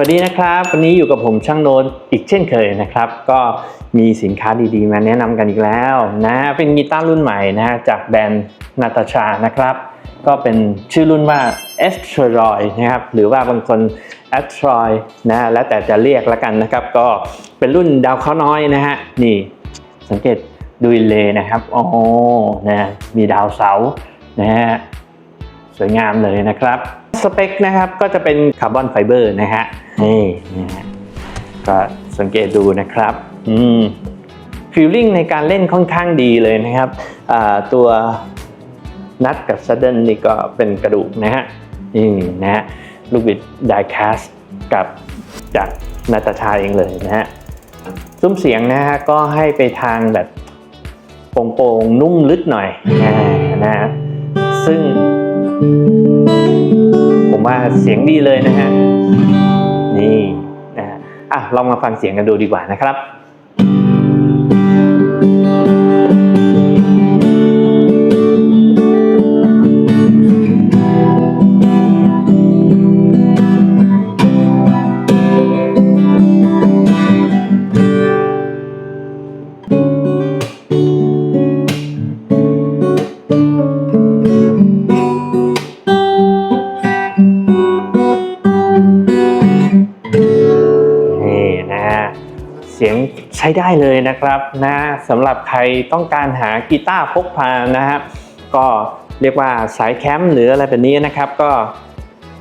สวัสดีนะครับวันนี้อยู่กับผมช่างโน้ตอีกเช่นเคยนะครับ ก็มีสินค้าดีๆ มาแนะนำกันอีกแล้วนะเป็นกีตาร์รุ่นใหม่นะจากแบรนด์นาตาชานะครับ ก็เป็นชื่อรุ่นว่า a s t r o i d นะครับหรือว่าบางคน a s t r o i d นะแล้วแต่จะเรียกแล้วกันนะครับ ก็เป็นรุ่นดาวเคราะห์น้อยนะฮะนี่สังเกตดูอินเลยนะครับโอ้นะมีดาวเสาร์นะฮะสวยงามเลยนะครับ สเปคนะครับก็จะเป็นคาร์บอนไฟเบอร์นะฮะนี่นะฮะก็สังเกตดูนะครับอืมฟิลลิ่งในการเล่นค่อนข้างดีเลยนะครับอ่าตัวนัดกับซัดเดิลนี่ก็เป็นกระดูกนะฮะนี่นะฮะลูกบิดไดคสกับจากนาตาชาเองเลยนะฮะซุ้มเสียงนะฮะก็ให้ไปทางแบบโปร่งๆนุ่มลึกหน่อยนะนะฮะซึ่ง ว่าเสียงดีเลยนะฮะนี่นะฮะอะลองมาฟังเสียงกันดูดีกว่านะครับ เสียงใช้ได้เลยนะครับนะสำหรับใครต้องการหากีตาร์พกพานะฮะก็เรียกว่าสายแคมป์หรืออะไรแบบนี้นะครับก็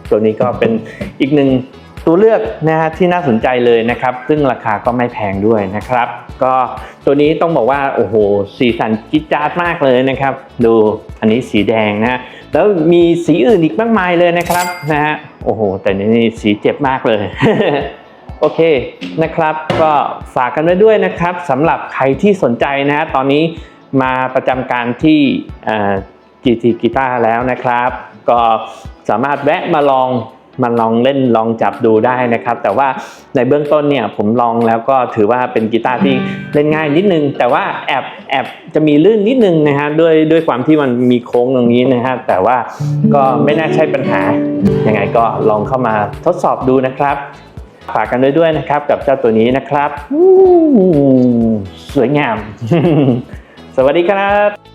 ตัวนี้ก็เป็นอีกหนึ่งตัวเลือกนะฮะที่น่าสนใจเลยนะครับ ซึ่งราคาก็ไม่แพงด้วยนะครับ ก็ตัวนี้ต้องบอกว่าโอ้โหสีสันจิ๊ดจ๊าดมากเลยนะครับ ดูอันนี้สีแดงนะฮะแล้วมีสีอื่นอีกมากมายเลยนะครับนะฮะโอ้โหแต่นี่สีเจ็บมากเลย โอเคนะครับ ก็ฝากกันไว้ด้วยนะครับสำหรับใครที่สนใจนะฮะตอนนี้มาประจำการที่เอ่อ GT Guitar แล้วนะครับ ก็สามารถแวะมาลองมาลองเล่นลองจับดูได้นะครับ แต่ว่าในเบื้องต้นเนี่ยผมลองแล้วก็ถือว่าเป็นกีตาร์ที่เล่นง่ายนิดนึง แต่ว่าแอบแอบจะมีลื่นนิดนึงนะฮะด้วยด้วยความที่มันมีโค้งตรงนี้นะฮะแต่ว่าก็ไม่น่าใช่ปัญหายังไงก็ลองเข้ามาทดสอบดูนะครับ ฝากกันด้วยด้วยนะครับกับเจ้าตัวนี้นะครับสวยงาม สวัสดีครับ